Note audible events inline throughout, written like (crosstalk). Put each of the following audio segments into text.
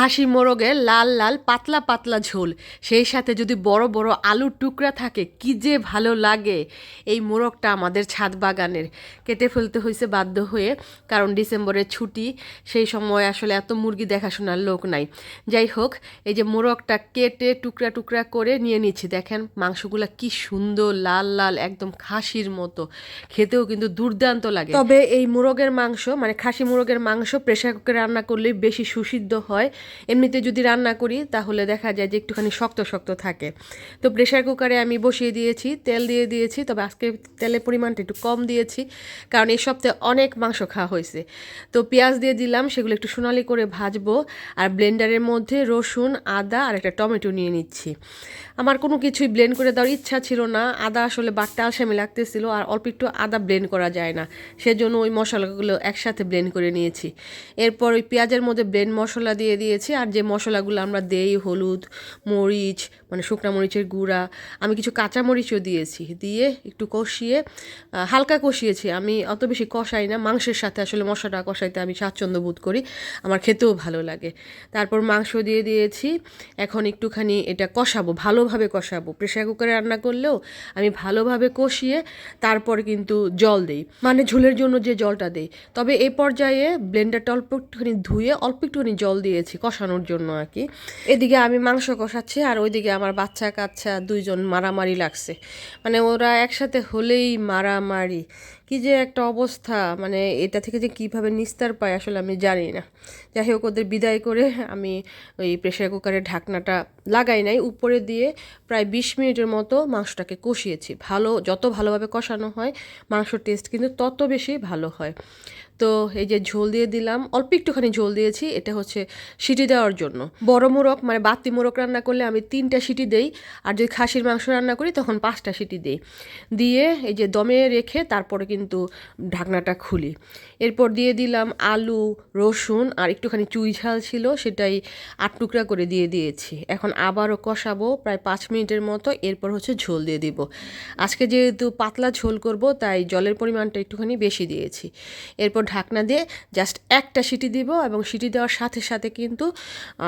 খাসি মোরগের লাল লাল পাতলা পাতলা ঝোল। সেই সাথে যদি বড় বড় আলুর টুকরা থাকে, কি যে ভালো লাগে এই মোরগটা আমাদের ছাদ বাগানের। কেটে ফেলতে হয়েছে বাধ্য হয়ে, কারণ ডিসেম্বরের ছুটি, সেই সময় আসলে এত মুরগি দেখাশোনার লোক নাই। যাই হোক, এই যে মোরগটা কেটে টুকরা টুকরা করে নিয়ে নিচ্ছি, দেখেন মাংসগুলো কি সুন্দর, লাল লাল, একদম খাসির মতো। খেতেও কিন্তু দুর্দান্ত লাগে। তবে এই মোরগের মাংস মানে খাসি মোরগের মাংস প্রেশার কুকারে রান্না করলে বেশি সুসিদ্ধ হয়। এমনিতে যদি রান্না করি, তাহলে দেখা যায় যে একটুখানি শক্ত শক্ত থাকে। তো প্রেশার কুকারে আমি বসিয়ে দিয়েছি, তেল দিয়ে দিয়েছি, তবে আজকে তেলের পরিমাণটা একটু কম দিয়েছি, কারণ এই সপ্তাহে অনেক মাংস খাওয়া হয়েছে। তো পেঁয়াজ দিয়ে দিলাম, সেগুলো একটু সোনালি করে ভাজবো, আর ব্লেন্ডারের মধ্যে রসুন, আদা, আর একটা টমেটো নিয়ে নিচ্ছি। আমার কোনো কিছুই ব্লেন্ড করে দেওয়ার ইচ্ছা ছিল না, আদা আসলে বাট্টা আসামি লাগতেছিল, আর অল্প একটু আদা ব্লেন্ড করা যায় না। সেজন্য ওই মশলাগুলো একসাথে ব্লেন্ড করে নিয়েছি। এরপর ওই পেঁয়াজের মধ্যে ব্লেন্ড মশলা দিয়ে দিয়েছি আর যে মশলাগুলো আমরা দেই, হলুদ, মরিচ মানে শুকনা মরিচের গুঁড়া, আমি কিছু কাঁচা মরিচও দিয়েছি, দিয়ে একটু কষিয়ে হালকা কষিয়েছি। আমি অত বেশি কষাই না, মাংসের সাথে আসলে মশলাটা কষাইতে আমি স্বাচ্ছন্দ্য বোধ করি, আমার খেতেও ভালো লাগে। তারপর মাংস দিয়ে দিয়েছি, এখন একটুখানি এটা কষাবো, ভালোভাবে কষাবো। প্রেশার কুকারে রান্না করলেও আমি ভালোভাবে কষিয়ে তারপর কিন্তু জল দেই। মানে ঝোলের জন্য যে জলটা দেই। তবে এই পর্যায়ে ব্লেন্ডারটা অল্প একটুখানি ধুয়ে অল্প একটুখানি জল দিয়েছি কষানোর জন্য আর কি। এদিকে আমি মাংস কষাচ্ছি আর ওইদিকে আমার বাচ্চা কাচ্চা দুইজন মারামারি লাগছে। মানে ওরা একসাথে হলেই মারামারি। কি যে একটা অবস্থা। মানে এটা থেকে যে কীভাবে নিস্তার পায় আসলে আমি জানি না। যাই হোক, ওদের বিদায় করে আমি ওই প্রেশার কুকারের ঢাকনাটা লাগাই নাই। উপরে দিয়ে প্রায় বিশ মিনিটের মতো মাংসটাকে কষিয়েছি। ভালো, যত ভালোভাবে কষানো হয়, মাংসর টেস্ট কিন্তু তত বেশি ভালো হয়। তো এই যে ঝোল দিয়ে দিলাম, অল্প একটুখানি ঝোল দিয়েছি, এটা হচ্ছে সিটি দেওয়ার জন্য। বড় মোরগ মানে বাতি মোরগ রান্না করলে আমি তিনটা সিটি দেই, আর যদি খাসির মাংস রান্না করি তখন পাঁচটা সিটি দেই। দিয়ে এই যে দমে রেখে তারপরে কিন্তু ঢাকনাটা খুলি। এরপর দিয়ে দিলাম আলু, রসুন, আর একটুখানি চুই ঝাল ছিল, সেটাই আট টুকরা করে দিয়ে দিয়েছি। এখন আবারও কষাবো প্রায় পাঁচ মিনিটের মতো, এরপর হচ্ছে ঝোল দিয়ে দিব। আজকে যেহেতু পাতলা ঝোল করব, তাই জলের পরিমাণটা একটুখানি বেশি দিয়েছি। এরপর ঢাকনা দিয়ে জাস্ট একটা সিটি দিব এবং সিটি দেওয়ার সাথে সাথে কিন্তু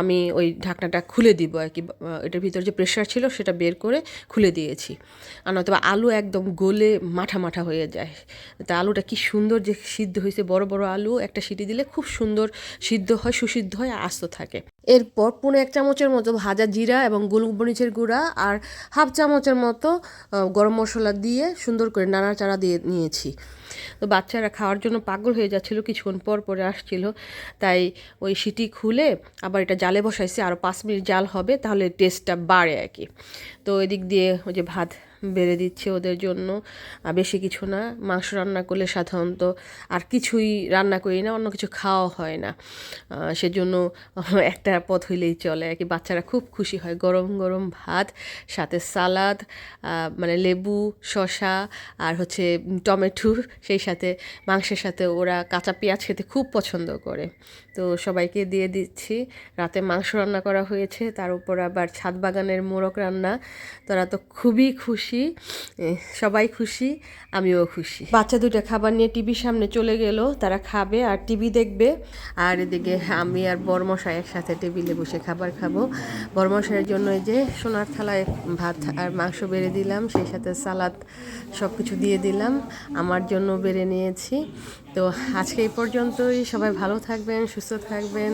আমি ওই ঢাকনাটা খুলে দিব আর কি। এটার ভিতরে যে প্রেশার ছিল সেটা বের করে খুলে দিয়েছি। আর নয়তো আলু একদম গলে মাঠা মাঠা হয়ে যায়। তা আলুটা কি সুন্দর যে সিদ্ধ হয়েছে, বড় বড় আলু, একটা সিটি দিলে খুব সুন্দর সিদ্ধ হয়, সুসিদ্ধ হয়, আস্ত থাকে। এরপর পুরো এক চামচের মতো ভাজা জিরা এবং গোলমরিচের গুঁড়া আর হাফ চামচের মতো গরম মশলা দিয়ে সুন্দর করে নাড়াচাড়া দিয়ে নিয়েছি। তো বাচ্চারা খাওয়ার জন্য পাগল হয়ে যাচ্ছিল, কিছুক্ষণ পর পরে আসছিল। তাই ওই সিটি খুলে আবার এটা জালে বসাইছে আরও পাঁচ মিনিট জাল হবে, তাহলে টেস্টটা বাড়ে আর কি। তো এদিক দিয়ে ওই যে ভাত বেড়ে দিচ্ছে ওদের জন্য। বেশি কিছু না, মাংস রান্না করলে সাধারণত আর কিছুই রান্না করি না, অন্য কিছু খাওয়া হয় না। সেজন্য (laughs) একটা পথ হইলেই চলে। আর কি বাচ্চারা খুব খুশি হয়। গরম গরম ভাত, সাথে সালাদ মানে লেবু, শসা আর হচ্ছে টমেটো, সেই সাথে মাংসের সাথে ওরা কাঁচা পেঁয়াজ খেতে খুব পছন্দ করে। তো সবাইকে দিয়ে দিচ্ছি। রাতে মাংস রান্না করা হয়েছে, তার উপর আবার ছাদ বাগানের মোরগ রান্না। তারা তো খুবই খুশি। এ, সবাই খুশি আমিও খুশি। বাচ্চা দুটো খাবার নিয়ে টিভির সামনে চলে গেল তারা খাবে আর টিভি দেখবে। আর এদিকে আমি আর বরমশাই একসাথে টেবিলে বসে খাবার খাব। বরমশাইয়ের জন্য এই যে সোনার থালায় ভাত আর মাংস বেড়ে দিলাম সেই সাথে সালাদ সব কিছু দিয়ে দিলাম। আমার জন্য বেড়ে নিয়েছি। তো আজকে এই পর্যন্তই। সবাই ভালো থাকবেন সুস্থ থাকবেন।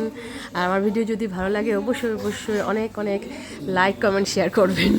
আর আমার ভিডিও যদি ভালো লাগে অবশ্যই অবশ্যই অনেক অনেক লাইক কমেন্ট শেয়ার করবেন।